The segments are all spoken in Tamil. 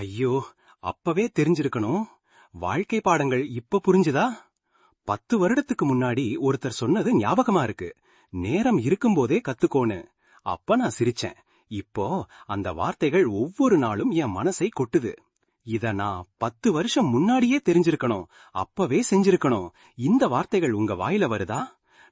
ஐயோ அப்பவே தெரிஞ்சிருக்கணும். வாழ்க்கை பாடங்கள் இப்ப புரிஞ்சுதா? பத்து வருடத்துக்கு முன்னாடி ஒருத்தர் சொன்னது ஞாபகமா இருக்கு. நேரம் இருக்கும்போதே கத்துக்கோனு அப்ப நான் சிரிச்சேன். இப்போ அந்த வார்த்தைகள் ஒவ்வொரு நாளும் என் மனசை கொட்டுது. இத நான் பத்து வருஷம் முன்னாடியே தெரிஞ்சிருக்கணும். அப்பவே செஞ்சிருக்கணும். இந்த வார்த்தைகள் உங்க வாயில வருதா?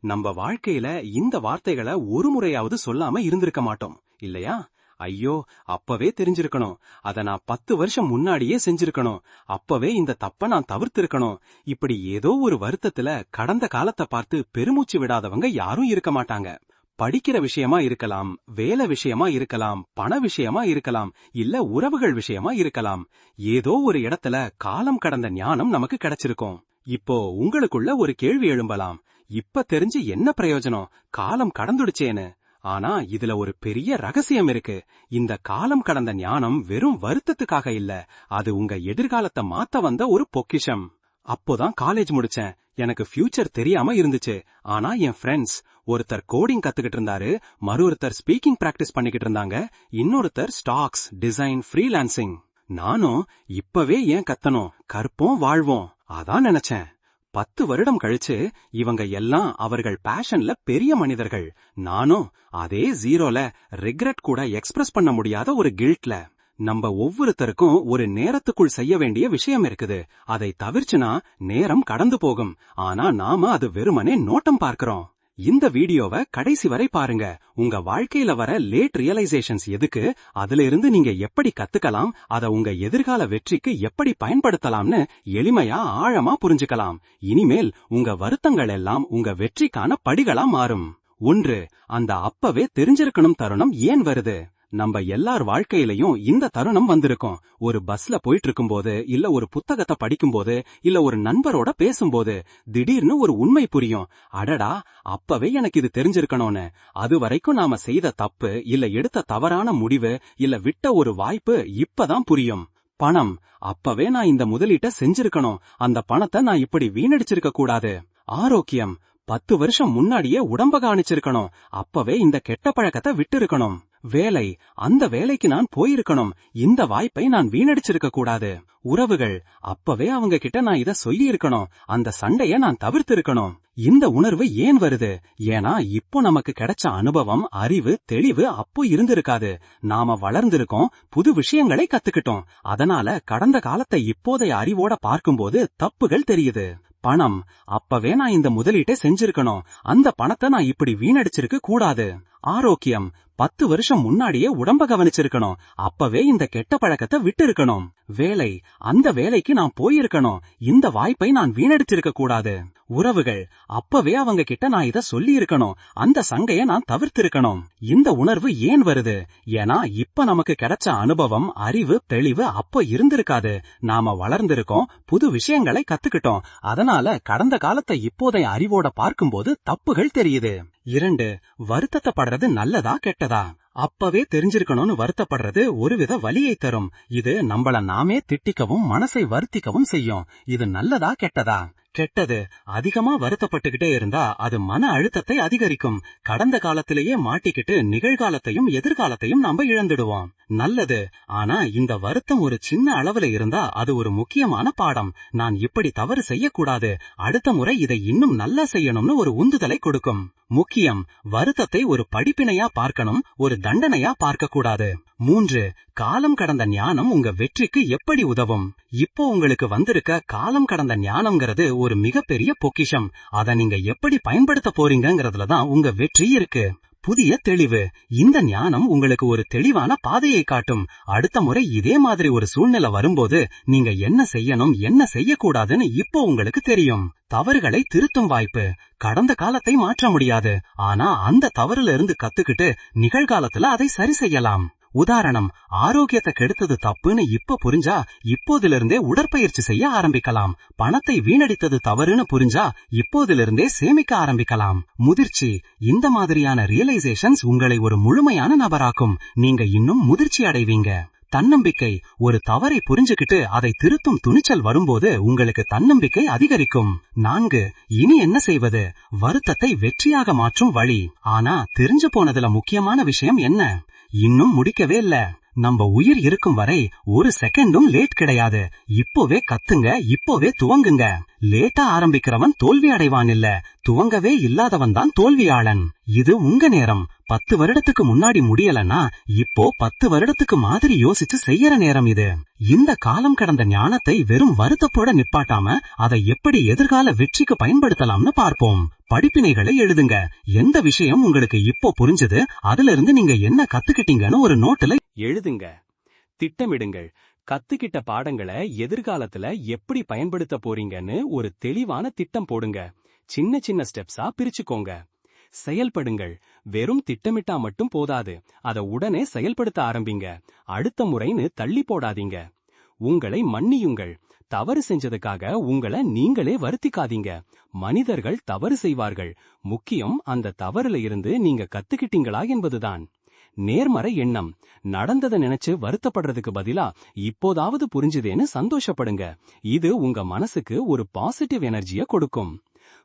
நம்ம வாழ்க்கையில இந்த வார்த்தைகளை ஒரு முறையாவது சொல்லாம இருந்திருக்க மாட்டோம். இல்லையா? ஐயோ அப்பவே தெரிஞ்சிருக்கணும். அத நான் பத்து வருஷம் முன்னாடியே செஞ்சிருக்கணும். அப்பவே இந்த தப்ப நான் தவிர்த்திருக்கணும். இப்படி ஏதோ ஒரு வருத்தத்துல கடந்த காலத்தை பார்த்து பெருமூச்சு விடாதவங்க யாரும் இருக்க மாட்டாங்க. படிக்கிற விஷயமா இருக்கலாம் வேலை விஷயமா இருக்கலாம் பண விஷயமா இருக்கலாம் இல்ல உறவுகள் விஷயமா இருக்கலாம். ஏதோ ஒரு இடத்துல காலம் கடந்த ஞானம் நமக்கு கிடைச்சிருக்கும். இப்போ உங்களுக்குள்ள ஒரு கேள்வி எழும்பலாம். இப்ப தெரிஞ்சு என்ன பிரயோஜனம்? காலம் கடந்துடுச்சேன்னு. ஆனா இதுல ஒரு பெரிய ரகசியம் இருக்கு. இந்த காலம் கடந்த ஞானம் வெறும் வருத்தத்துக்காக இல்ல. அது உங்க எதிர்காலத்தை மாத்த வந்த ஒரு பொக்கிஷம். அப்போதான் காலேஜ் முடிச்சேன். எனக்கு ஃபியூச்சர் தெரியாம இருந்துச்சு. ஆனா என் ஃப்ரெண்ட்ஸ் ஒருத்தர் கோடிங் கத்துக்கிட்டு இருந்தாரு. மறு ஒருத்தர் ஸ்பீக்கிங் பிராக்டிஸ் பண்ணிக்கிட்டு இருந்தாங்க. இன்னொருத்தர் ஸ்டாக்ஸ் டிசைன் ஃப்ரீலான்சிங் நானும் இப்பவே ஏன் கத்தணும்? கற்போம் வாழ்வோம். அதான் நினைச்சேன். பத்து வருடம் கழிச்சு இவங்க எல்லாம் அவர்கள் பேஷன்ல பெரிய மனிதர்கள். நானும் அதே ஜீரோல ரிக்ரெட் கூட எக்ஸ்பிரஸ் பண்ண முடியாத ஒரு கில்ட்ல நம்ம ஒவ்வொருத்தருக்கும் ஒரு நேரத்துக்குள் செய்ய வேண்டிய விஷயம் இருக்குது. அதை தவிர்ச்சுனா நேரம் கடந்து போகும். ஆனா நாம அது வெறுமனே நோட்டம் பார்க்கிறோம். இந்த வீடியோவை கடைசி வரை பாருங்க. உங்க வாழ்க்கையில வர லேட் ரியலைசேஷன்ஸ் எதுக்கு அதுல இருந்து நீங்க எப்படி கத்துக்கலாம் அத உங்க எதிர்கால வெற்றிக்கு எப்படி பயன்படுத்தலாம்னு எளிமையா ஆழமா புரிஞ்சுக்கலாம். இனிமேல் உங்க வருத்தங்கள் எல்லாம் உங்க வெற்றிக்கான படிகளா மாறும். ஒன்று அந்த அப்பவே தெரிஞ்சிருக்கணும் தருணம் ஏன் வருது? நம்ம எல்லார் வாழ்க்கையிலயும் இந்த தருணம் வந்திருக்கும். ஒரு பஸ்ல போயிட்டு இருக்கும்போது இல்ல ஒரு புத்தகத்தை படிக்கும்போது இல்ல ஒரு நண்பரோட பேசும்போது திடீர்னு ஒரு உண்மை புரியும். அடடா அப்பவே எனக்கு இது தெரிஞ்சிருக்கணும்னு. அது வரைக்கும் நாம செய்த தப்பு இல்ல எடுத்த தவறான முடிவு இல்ல விட்ட ஒரு வாய்ப்பு இப்பதான் புரியும். பணம். அப்பவே நான் இந்த முதலீட்ட செஞ்சிருக்கணும். அந்த பணத்தை நான் இப்படி வீணடிச்சிருக்க கூடாது. ஆரோக்கியம். பத்து வருஷம் முன்னாடியே உடம்ப காணிச்சிருக்கணும். அப்பவே இந்த கெட்ட பழக்கத்தை விட்டு இருக்கணும் வேலை அந்த வேலைக்கு நான் போயிருக்கணும். இந்த வாய்ப்பை நான் வீணடிச்சிருக்க கூடாது. உறவுகள் அப்பவே அவங்க கிட்ட நான் இத சொல்லி இருக்கணும் அந்த சண்டைய நான் தவிர்த்து இருக்கணும் இந்த உணர்வு ஏன் வருது? ஏன்னா இப்போ நமக்கு கிடைச்ச அனுபவம் அறிவு தெளிவு அப்போ இருந்திருக்காது. நாம வளர்ந்திருக்கோம் புது விஷயங்களை கத்துக்கிட்டோம். அதனால கடந்த காலத்தை இப்போதைய அறிவோட பார்க்கும்போது தப்புகள் தெரியுது. பணம் அப்பவே நான் இந்த முதலீட்டை செஞ்சிருக்கணும். அந்த பணத்தை நான் இப்படி வீணடிச்சிருக்க கூடாது. ஆரோக்கியம் பத்து வருஷம் முன்னாடியே உடம்ப கவனிச்சிருக்கணும். அப்பவே இந்த கெட்ட பழக்கத்தை விட்டு இருக்கணும் வேலை அந்த வேலைக்கு நான் போயிருக்கணும். இந்த வாய்ப்பை நான் வீணடிச்சிருக்க கூடாது. உறவுகள் அப்பவே அவங்க கிட்ட நான் இத சொல்லி இருக்கணும் அந்த சங்கைய நான் தவிர்த்திருக்கணும். இந்த உணர்வு ஏன் வருது? ஏன்னா இப்ப நமக்கு கிடைச்ச அனுபவம் அறிவு தெளிவு அப்ப இருந்திருக்காது. நாம வளர்ந்திருக்கோம் புது விஷயங்களை கத்துக்கிட்டோம். அதனால கடந்த காலத்தை இப்போதைய அறிவோட பார்க்கும்போது தப்புகள் தெரியுது. இரண்டு வருத்தத்தை படுறது நல்லதா கெட்டதா? அப்பவே தெரிஞ்சிருக்கணும்னு வருத்தப்படுறது ஒருவித வலியை தரும். இது நம்மள நாமே திட்டிக்கவும் மனசை வருத்திக்கவும் செய்யும். இது நல்லதா கெட்டதா? கெட்டது. அதிகமா வருத்தப்பட்டுகிட்டே இருந்தா அது மன அழுத்தத்தை அதிகரிக்கும். கடந்த காலத்திலேயே மாட்டிக்கிட்டு நிகழ்காலத்தையும் எதிர்காலத்தையும் நாம இழந்துடுவோம். நல்லது. ஆனா இந்த வருத்தம் ஒரு சின்ன அளவுல இருந்தா அது ஒரு முக்கியமான பாடம். நான் இப்படி தவறு செய்யக்கூடாது. அடுத்த முறை இதை இன்னும் நல்லா செய்யணும்னு ஒரு உந்துதலை கொடுக்கும். முக்கியம் வருத்தத்தை ஒரு படிப்பினையா பார்க்கணும் ஒரு தண்டனையா பார்க்க கூடாது மூன்று காலம் கடந்த ஞானம் உங்க வெற்றிக்கு எப்படி உதவும்? இப்போ உங்களுக்கு வந்திருக்க காலம் கடந்த ஞானம்ங்கிறது ஒரு மிகப்பெரிய பொக்கிஷம். அதை நீங்க எப்படி பயன்படுத்த போறீங்கங்கிறதுல தான் உங்க வெற்றி இருக்கு. புதிய தெளிவு. இந்த ஞானம் உங்களுக்கு ஒரு தெளிவான பாதையை காட்டும். அடுத்த முறை இதே மாதிரி ஒரு சூழ்நிலை வரும்போது நீங்க என்ன செய்யணும் என்ன செய்யக்கூடாதுன்னு இப்போ உங்களுக்கு தெரியும். தவறுகளை திருத்தும் வாய்ப்பு. கடந்த காலத்தை மாற்ற முடியாது. ஆனா அந்த தவறுல இருந்து கத்துக்கிட்டு நிகழ்காலத்துல அதை சரி செய்யலாம். உதாரணம் ஆரோக்கியத்தை கெடுத்தது தப்புன்னு இப்ப புரிஞ்சா இப்போதிலிருந்தே உடற்பயிற்சி செய்ய ஆரம்பிக்கலாம். பணத்தை வீணடித்தது தவறுன்னு புரிஞ்சா இப்போதிலிருந்தே சேமிக்க ஆரம்பிக்கலாம். முதிர்ச்சி இந்த மாதிரியான ரியலைசேஷன்ஸ் உங்களை ஒரு முழுமையான நபராக்கும். நீங்க இன்னும் முதிர்ச்சி அடைவீங்க. தன்னம்பிக்கை. ஒரு தவறை புரிஞ்சுகிட்டு அதை திருத்தும் துணிச்சல் வரும்போது உங்களுக்கு தன்னம்பிக்கை அதிகரிக்கும். நான்கு இனி என்ன செய்வது? வருத்தத்தை வெற்றியாக மாற்றும் வழி. ஆனா தெரிஞ்சு போனதுல முக்கியமான விஷயம் என்ன? இன்னும் முடிக்கவே இல்ல. நம்ம உயிர் இருக்கும் வரை ஒரு செகண்டும் லேட் கிடையாது. இப்போவே கத்துங்க இப்போவே துவங்குங்க. லேட்டா ஆரம்பிக்கிறவன் தோல்வி அடைவான் இல்ல. துவங்கவே இல்லாதவன் தான் தோல்வியாளன். இது உங்க நேரம். பத்து வருடத்துக்கு முன்னாடி முடியலன்னா இப்போ பத்து வருடத்துக்கு மாதிரி யோசிச்சு செய்யற நேரம் இது. இந்த காலம் கடந்த ஞானத்தை வெறும் வருத்தப்போட நிப்பாட்டாம அதை எப்படி எதிர்கால வெற்றிக்கு பயன்படுத்தலாம்னு பார்ப்போம். படிப்பினைகளை எழுதுங்க. எந்த விஷயம் உங்களுக்கு இப்போ புரிஞ்சது? அதுல இருந்து நீங்க என்ன கத்துக்கிட்டீங்கன்னு ஒரு நோட்டுல எழுதுங்க. திட்டமிடுங்கள். கத்துக்கிட்ட பாடங்களை எதிர்காலத்துல எப்படி பயன்படுத்த போறீங்கன்னு ஒரு தெளிவான திட்டம் போடுங்க. சின்ன சின்ன ஸ்டெப்ஸா பிரிச்சுக்கோங்க. செயல்படுங்கள். வெறும் திட்டமிட்டா மட்டும் போதாது. அத உடனே செயல்படுத்த ஆரம்பிங்க. அடுத்த முறைன்னு தள்ளி போடாதீங்க. உங்களை மன்னியுங்கள். தவறு செஞ்சதுக்காக உங்களை நீங்களே வருத்திக்காதீங்க. மனிதர்கள் தவறு செய்வார்கள். முக்கியம் அந்த தவறுல இருந்து நீங்க கத்துக்கிட்டீங்களா என்பதுதான். நேர்மறை எண்ணம். நடந்ததை நினைச்சு வருத்தப்படுறதுக்கு பதிலா இப்போதாவது புரிஞ்சுதேன்னு சந்தோஷப்படுங்க. இது உங்க மனசுக்கு ஒரு பாசிட்டிவ் எனர்ஜிய கொடுக்கும்.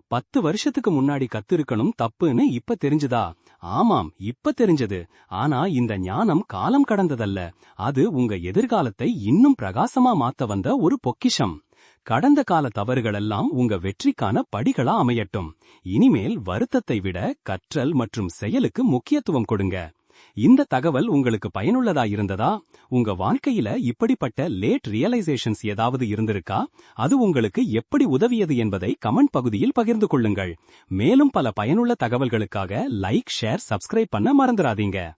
பத்து வருஷத்துக்கு முன்னாடி கத்திருக்கணும் தப்புன்னு இப்ப தெரிஞ்சுதா? ஆமாம் இப்ப தெரிஞ்சது. ஆனா இந்த ஞானம் காலம் கடந்ததல்ல. அது உங்க எதிர்காலத்தை இன்னும் பிரகாசமா மாத்த வந்த ஒரு பொக்கிஷம். கடந்த கால தவறுகளெல்லாம் உங்க வெற்றிக்கான படிகளா அமையட்டும். இனிமேல் வருத்தத்தை விட கற்றல் மற்றும் செயலுக்கு முக்கியத்துவம் கொடுங்க. இந்த தகவல் உங்களுக்கு பயனுள்ளதா இருந்ததா? உங்க வாழ்க்கையில இப்படிப்பட்ட லேட் ரியலைசேஷன்ஸ் ஏதாவது இருந்திருக்கா? அது உங்களுக்கு எப்படி உதவியது என்பதை கமெண்ட் பகுதியில் பகிர்ந்து கொள்ளுங்கள். மேலும் பல பயனுள்ள தகவல்களுக்காக லைக் ஷேர் சப்ஸ்கிரைப் பண்ண மறந்துடாதீங்க